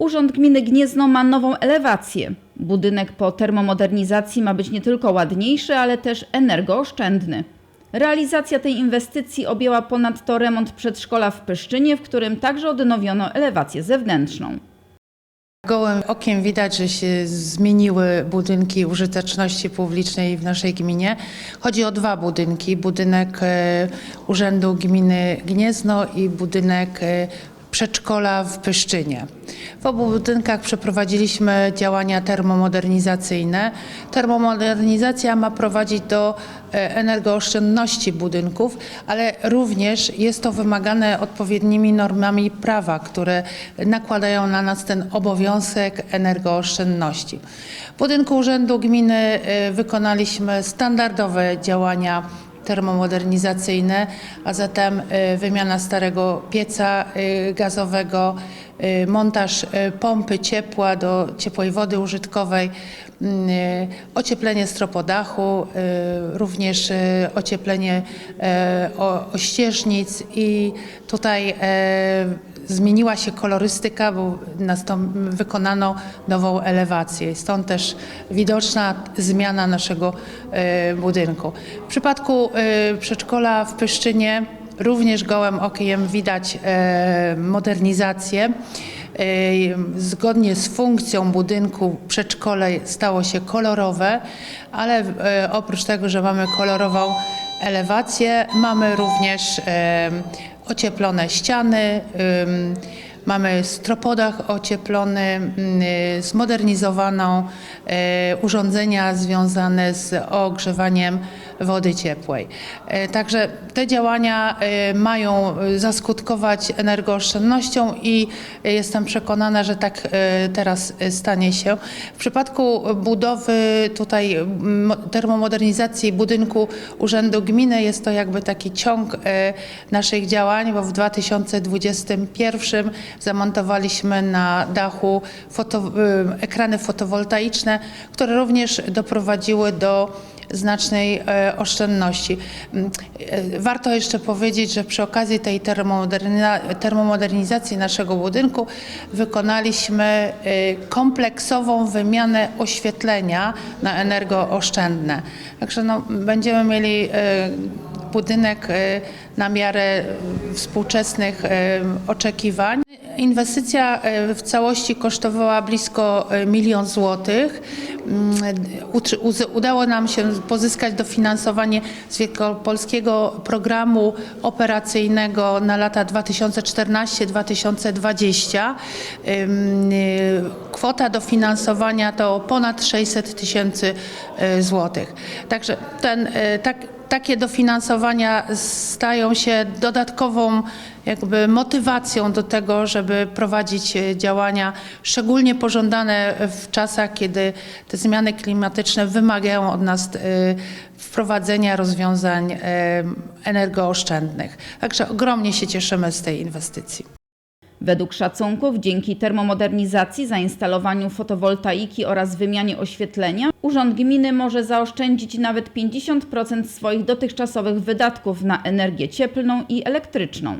Urząd Gminy Gniezno ma nową elewację. Budynek po termomodernizacji ma być nie tylko ładniejszy, ale też energooszczędny. Realizacja tej inwestycji objęła ponadto remont przedszkola w Pyszczynie, w którym także odnowiono elewację zewnętrzną. Gołym okiem widać, że się zmieniły budynki użyteczności publicznej w naszej gminie. Chodzi o dwa budynki. Budynek e, Urzędu Gminy Gniezno i budynek e, przedszkola w Pyszczynie. W obu budynkach przeprowadziliśmy działania termomodernizacyjne. Termomodernizacja ma prowadzić do e, energooszczędności budynków, ale również jest to wymagane odpowiednimi normami prawa, które nakładają na nas ten obowiązek energooszczędności. W budynku Urzędu Gminy e, wykonaliśmy standardowe działania termomodernizacyjne, a zatem y, wymiana starego pieca y, gazowego, y, montaż pompy ciepła do ciepłej wody użytkowej, ocieplenie stropodachu, również ocieplenie ościeżnic i tutaj zmieniła się kolorystyka, bo wykonano nową elewację. Stąd też widoczna zmiana naszego e, budynku. W przypadku e, przedszkola w Pyszczynie również gołym okiem widać e, modernizację. Zgodnie z funkcją budynku przedszkole stało się kolorowe, ale oprócz tego, że mamy kolorową elewację, mamy również ocieplone ściany, ym, mamy stropodach ocieplony, mm, y, zmodernizowaną y, urządzenia związane z ogrzewaniem wody ciepłej. Y, Także te działania mają zaskutkować energooszczędnością i jestem przekonana, że tak teraz stanie się. W przypadku budowy tutaj mm, termomodernizacji budynku Urzędu Gminy jest to jakby taki ciąg naszych działań, bo w 2021 zamontowaliśmy na dachu foto, e, ekrany fotowoltaiczne, które również doprowadziły do znacznej e, oszczędności. Mm, e, Warto jeszcze powiedzieć, że przy okazji tej termomodernizacji naszego budynku wykonaliśmy e, kompleksową wymianę oświetlenia na energooszczędne. Także no, będziemy mieli e, budynek na miarę współczesnych oczekiwań. Inwestycja e, w całości kosztowała blisko e, milion złotych. Mm, Udało nam się pozyskać dofinansowanie z Wielkopolskiego Programu Operacyjnego na lata 2014-2020. Ym, y, Kwota dofinansowania to ponad 600 tysięcy złotych. Także ten, tak, takie dofinansowania stają się dodatkową jakby motywacją do tego, żeby prowadzić e, działania szczególnie pożądane w czasach, kiedy te zmiany klimatyczne wymagają od nas e, wprowadzenia rozwiązań e, energooszczędnych. Także ogromnie się cieszymy z tej inwestycji. Według szacunków, dzięki termomodernizacji, zainstalowaniu fotowoltaiki oraz wymianie oświetlenia, Urząd Gminy może zaoszczędzić nawet 50% swoich dotychczasowych wydatków na energię cieplną i elektryczną.